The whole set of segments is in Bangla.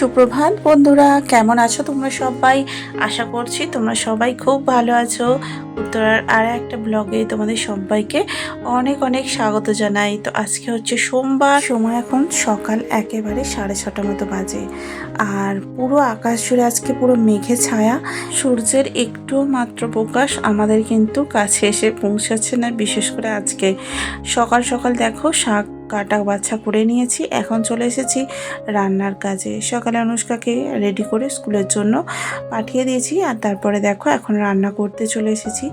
সুপ্রভাত। বন্ধুরা, কেমন আছো তোমরা সবাই? আশা করছি তোমরা সবাই খুব ভালো আছো। উত্তরার আর একটা ব্লগে তোমাদের সবাইকে অনেক অনেক স্বাগত জানাই। তো আজকে হচ্ছে সোমবার। সময় এখন সকাল একেবারে সাড়ে ছটা মতো বাজে। আর পুরো আকাশ জুড়ে আজকে পুরো মেঘে ছায়া। সূর্যের একটু মাত্র প্রকাশ আমাদের কিন্তু কাছে এসে পৌঁছাচ্ছে না। বিশেষ করে আজকে। সকাল সকাল দেখো শাক কাটা বাচ্চা করে নিয়েছি। এখন চলে এসেছি রান্নার কাজে। সকালে অনুষ্কাকে রেডি করে স্কুলের জন্য পাঠিয়ে দিয়েছি আর তারপরে দেখো এখন রান্না করতে চলে এসেছি।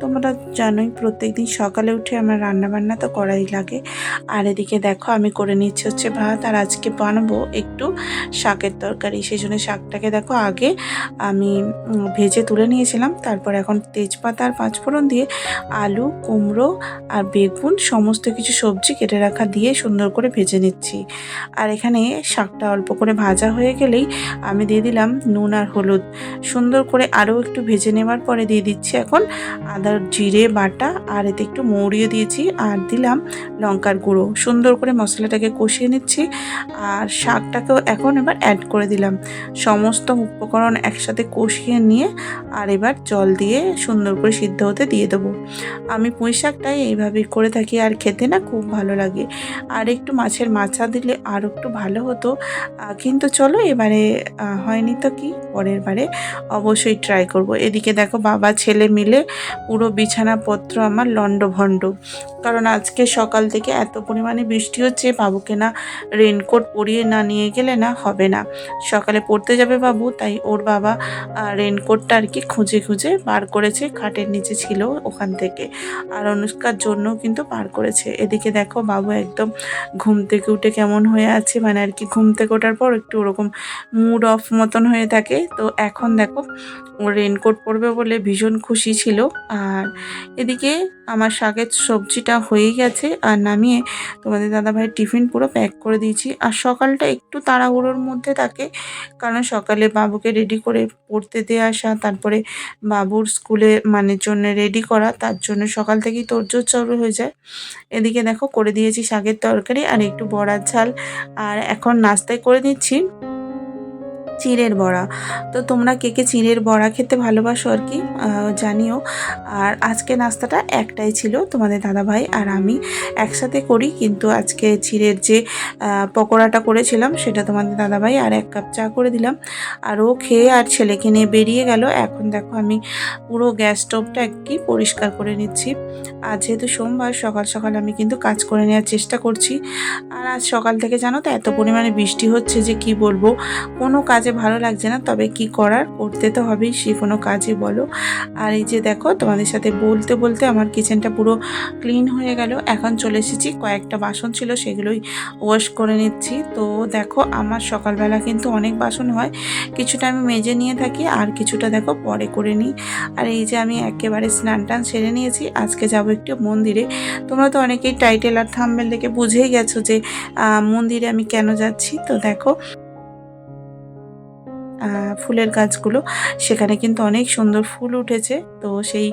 তোমরা জানোই প্রত্যেক দিন সকালে উঠে আমার রান্নাবান্না তো করাই লাগে। আর এদিকে দেখো আমি করে নিচ্ছি হচ্ছে ভাত আর আজকে বানাবো একটু শাকের তরকারি। সেই জন্য শাকটাকে দেখো আগে আমি ভেজে তুলে নিয়েছিলাম। তারপর এখন তেজপাতা আর পাঁচফোড়ন দিয়ে আলু, কুমড়ো আর বেগুন সমস্ত কিছু সবজি কেটে রাখা দিয়ে সুন্দর করে ভেজে নিচ্ছি। আর এখানে শাকটা অল্প করে ভাজা হয়ে গেলেই আমি দিয়ে দিলাম নুন আর হলুদ। সুন্দর করে আরও একটু ভেজে নেওয়ার পরে দিয়ে দিচ্ছি এখন আদার জিরে, বাটা আর এতে একটু মৌরিও দিয়েছি আর দিলাম লঙ্কার গুঁড়ো। সুন্দর করে মশলাটাকে কষিয়ে নিচ্ছি আর শাকটাকেও এখন এবার অ্যাড করে দিলাম। সমস্ত উপকরণ একসাথে কষিয়ে নিয়ে আর এবার জল দিয়ে সুন্দর করে সিদ্ধ হতে দিয়ে দেবো। আমি পুঁই শাকটাই এইভাবে করে থাকি আর খেতে না খুব ভালো লাগে। আর একটু মাছের মাছা দিলে আর একটু ভালো হতো। কিন্তু চলো এবারে হয়নি তো কি? পরের বারে অবশ্যই ট্রাই করব। এদিকে দেখো বাবা, ছেলে মিলে পুরো বিছানাপত্র আমার লণ্ডভণ্ড। কারণ আজকে সকাল থেকে এত পরিমাণে বৃষ্টি হচ্ছে, বাবুকে না রেনকোট পরিয়ে না নিয়ে গেলে না হবে না। সকালে পড়তে যাবে বাবু, তাই ওর বাবা রেনকোটটা আর কি খুঁজে খুঁজে বার করেছে, খাটের নিচে ছিল ওখান থেকে। আর অনুষ্কার জন্য কিন্তু পার করেছে। এদিকে দেখো বাবু একদম ঘুম থেকে উঠে কেমন হয়ে আছে মানে আর কি ঘুম থেকে ওঠার পর একটু ওরকম মুড অফ মতন হয়ে থাকে। তো এখন দেখো ও রেনকোট পরবে বলে ভীষণ খুশি ছিল। আর এদিকে আমার শাকের সবজিটা হয়ে গেছে আর নামিয়ে তোমাদের দাদাভাইয়ের টিফিন পুরো প্যাক করে দিয়েছি। আর সকালটা একটু তাড়াহুড়োর মধ্যে থাকে, কারণ সকালে বাবুকে রেডি করে পড়তে দিয়ে আসা, তারপরে বাবুর স্কুলে মানে জন্য রেডি করা, তার জন্য সকাল থেকেই তোরজোর চাউর হয়ে যায়। এদিকে দেখো, করে দিয়েছি শাকের তরকারি আর একটু বড়ার ঝাল। আর এখন নাস্তায় করে দিচ্ছি চিড়ের বড়া। তো তোমরা কে কে চিঁড়ের বড়া খেতে ভালোবাসো আর কি জানিও। আর আজকে নাস্তাটা একটাই ছিল তোমাদের দাদাভাই আর আমি একসাথে করি, কিন্তু আজকে চিড়ের যে পকোড়াটা করেছিলাম সেটা তোমাদের দাদাভাই আর এক কাপ চা করে দিলাম। আর ও খেয়ে আর ছেলেকে নিয়ে বেরিয়ে গেল। এখন দেখো আমি পুরো গ্যাস স্টোভটা কি পরিষ্কার করে নিচ্ছি। আর যেহেতু সোমবার, সকাল সকাল আমি কিন্তু কাজ করে নেওয়ার চেষ্টা করছি। আর আজ সকাল থেকে জানো তো এত পরিমাণে বৃষ্টি হচ্ছে যে কি বলব? কোনো কাজে ভালো লাগছে না, তবে কি করার? করতে তো হবেই সে কোনো কাজই বলো। আর এই যে দেখো, তোমাদের সাথে বলতে বলতে আমার কিচেনটা পুরো ক্লিন হয়ে গেল। এখন চলে এসেছি, কয়েকটা বাসন ছিল, সেগুলোই ওয়াশ করে নিচ্ছি। তো দেখো, আমার সকালবেলা কিন্তু অনেক বাসন হয়। কিছুটা আমি মেজে নিয়ে থাকি, আর কিছুটা দেখো পরে করে নিই। আর এই যে আমি একেবারে স্নান টান সেরে নিয়েছি, আজকে যাব একটু মন্দিরে। তোমরা তো অনেকেই টাইটেল আর থাম্বেল দেখে বুঝেই গেছো যে মন্দিরে আমি কেন যাচ্ছি। তো দেখো ফুলের গাছগুলো। সেখানে কিন্তু অনেক সুন্দর ফুল উঠেছে। তো সেই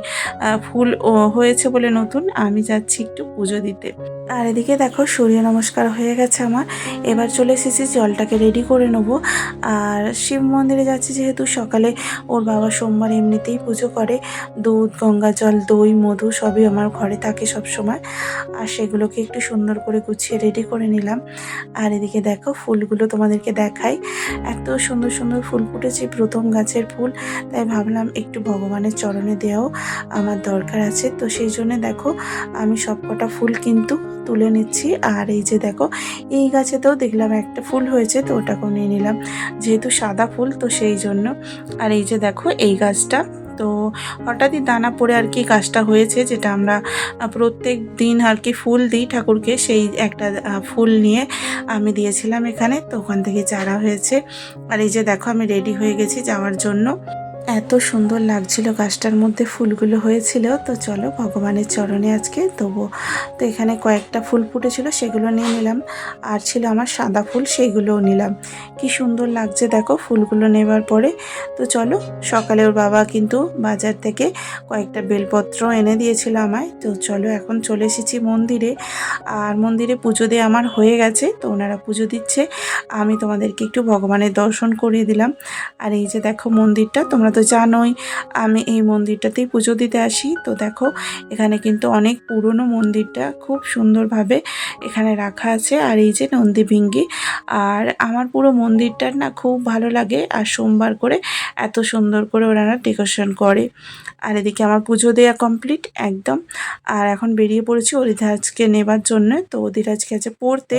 ফুল হয়েছে বলে নতুন। আমি যাচ্ছি একটু পুজো দিতে। আর এদিকে দেখো, সূর্য নমস্কার হয়ে গেছে আমার। এবার চলে এসেছি, জলটাকে রেডি করে নেব। আর শিব মন্দিরে যাচ্ছি যেহেতু সকালে। ওর বাবা সোমবার এমনিতেই পুজো করে। দুধ, গঙ্গা জল, দই, মধু সবই আমার ঘরে থাকে সব সময় আর সেগুলোকে একটু সুন্দর করে গুছিয়ে রেডি করে নিলাম। আর এদিকে দেখো, ফুলগুলো তোমাদেরকে দেখাই। এত সুন্দর সুন্দর ফুল ফুটেছে, প্রথম গাছের ফুল। তাই ভাবলাম একটু ভগবানের চরণে দেওয়াও আমার দরকার আছে। তো সেই জন্য দেখো, আমি সবকটা ফুল কিন্তু তুলে নিচ্ছি। আর এই যে দেখো, এই গাছেতেও দেখলাম একটা ফুল হয়েছে, তো ওটাকেও নিয়ে নিলাম। যেহেতু সাদা ফুল, তো সেই জন্য। আর এই যে দেখো, এই গাছটা, তো হঠাৎই দানা পড়ে আর কি গাছটা হয়েছে, যেটা আমরা প্রত্যেক দিন আর কি ফুল দিই ঠাকুরকে, সেই একটা ফুল নিয়ে আমি দিয়েছিলাম এখানে, তো ওখান থেকে চারা হয়েছে। আর এই যে দেখো, আমি রেডি হয়ে গেছি যাওয়ার জন্য। এত সুন্দর লাগছিল গাছটার মধ্যে ফুলগুলো হয়েছিল। তো চলো ভগবানের চরণে আজকে দেবো। তো এখানে কয়েকটা ফুল ফুটেছিল, সেগুলো নিয়ে নিলাম। আর ছিল আমার সাদা ফুল, সেগুলোও নিলাম। কি সুন্দর লাগছে দেখো ফুলগুলো নেবার পরে। তো চলো, সকালে ওর বাবা কিন্তু বাজার থেকে কয়েকটা বেলপত্র এনে দিয়েছিল আমায়। তো চলো এখন চলে এসেছি মন্দিরে। আর মন্দিরে পুজো দিয়ে আমার হয়ে গেছে, তো ওনারা পুজো দিচ্ছে। আমি তোমাদেরকে একটু ভগবানের দর্শন করিয়ে দিলাম। আর এই যে দেখো মন্দিরটা, তোমরা তো জানোই, আমি এই মন্দিরটাতেই পুজো দিতে আসি। তো দেখো, এখানে কিন্তু অনেক পুরনো মন্দিরটা খুব সুন্দরভাবে এখানে রাখা আছে। আর এই যে নন্দী ভিঙ্গি, আর আমার পুরো মন্দিরটার না খুব ভালো লাগে। আর সোমবার করে এত সুন্দর করে ওনারা ডেকোরেশন করে। আর এদিকে আমার পুজো দেওয়া কমপ্লিট, একদম। আর এখন বেরিয়ে পড়েছি অধিরাজকে নেবার জন্য। তো অধিরাজকে আছে পড়তে।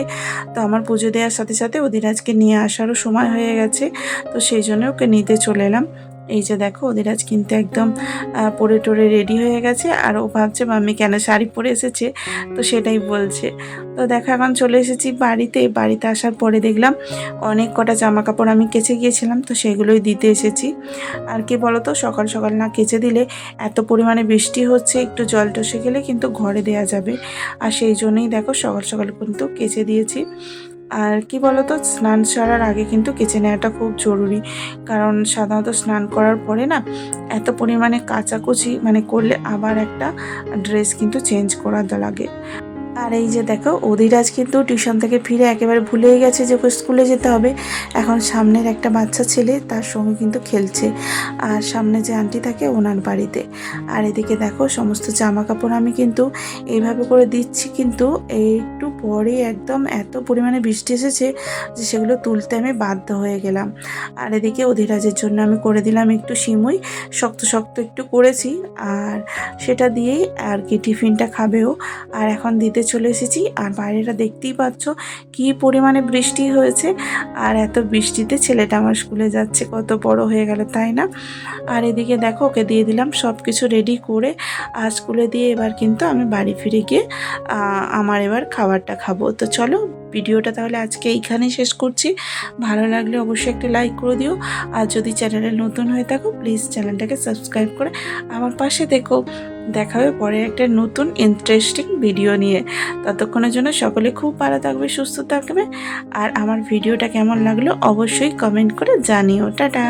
তো আমার পুজো দেওয়ার সাথে সাথে অধিরাজকে নিয়ে আসারও সময় হয়ে গেছে। তো সেই জন্য ওকে নিতে চলে এলাম। এই যে দেখো, ওদের আজ কিন্তু একদম পরে টরে রেডি হয়ে গেছে। আর ও ভাবছে, মাম্মি, কেন শাড়ি পরে এসেছে? তো সেটাই বলছে। তো দেখো, এখন চলে এসেছি বাড়িতে। বাড়িতে আসার পরে দেখলাম, অনেক কটা জামা কাপড় আমি কেচে গিয়েছিলাম, তো সেগুলোই দিতে এসেছি। আর কি বলতো, সকাল সকাল না কেচে দিলে এত পরিমাণে বৃষ্টি হচ্ছে, একটু জল টসে গেলে কিন্তু ঘরে দেয়া যাবে। আর সেই জন্যই দেখো, সকাল সকাল কিন্তু কেচে দিয়েছি। আর কি বলতো, স্নান সারার আগে কিন্তু কেচে নেওয়াটা খুব জরুরি। কারণ সাধারণত স্নান করার পরে না, এত পরিমাণে কাচাকুচি মানে করলে আবার একটা ড্রেস কিন্তু চেঞ্জ করা লাগে। আর এই যে দেখো অধিরাজ কিন্তু টিউশন থেকে ফিরে একেবারে ভুলেই গেছে যে ওকে স্কুলে যেতে হবে। এখন সামনের একটা বাচ্চা ছেলে, তার সঙ্গে কিন্তু খেলছে। আর সামনে যে আন্টি থাকে, ওনার বাড়িতে। আর এদিকে দেখো, সমস্ত জামা কাপড় আমি কিন্তু এইভাবে করে দিচ্ছি কিন্তু একটু পরে একদম এত পরিমাণে বৃষ্টি এসেছে যে সেগুলো তুলতে আমি বাধ্য হয়ে গেলাম। আর এদিকে অধিরাজের জন্য আমি করে দিলাম একটু সিমুই। শক্ত শক্ত একটু করেছি। আর সেটা দিয়েই আর কি টিফিনটা খাবেও আর এখন দিতে চলে এসেছি আর বাইরেটা দেখতেই পাচ্ছ কি পরিমাণে বৃষ্টি হয়েছে আর এত বৃষ্টিতে ছেলেটা আমার স্কুলে যাচ্ছে, কত বড় হয়ে গেল, তাই না? আর এদিকে দেখো, ওকে দিয়ে দিলাম সব কিছু রেডি করে আর স্কুলে দিয়ে এবার কিন্তু আমি বাড়ি ফিরে গিয়ে আমার এবার খাবারটা খাব। তো চলো ভিডিওটা তাহলে আজকে এইখানেই শেষ করছি। ভালো লাগলে অবশ্যই একটা লাইক করে দিও। আর যদি চ্যানেলে নতুন হয়ে থাকো প্লিজ চ্যানেলটাকে সাবস্ক্রাইব করে আমার পাশে দেখো দেখা হবে পরে একটা নতুন ইন্টারেস্টিং ভিডিও নিয়ে। ততক্ষণের জন্য সকলে খুব ভালো থাকবে, সুস্থ থাকবে। আর আমার ভিডিওটা কেমন লাগল অবশ্যই কমেন্ট করে জানিও। টাটা!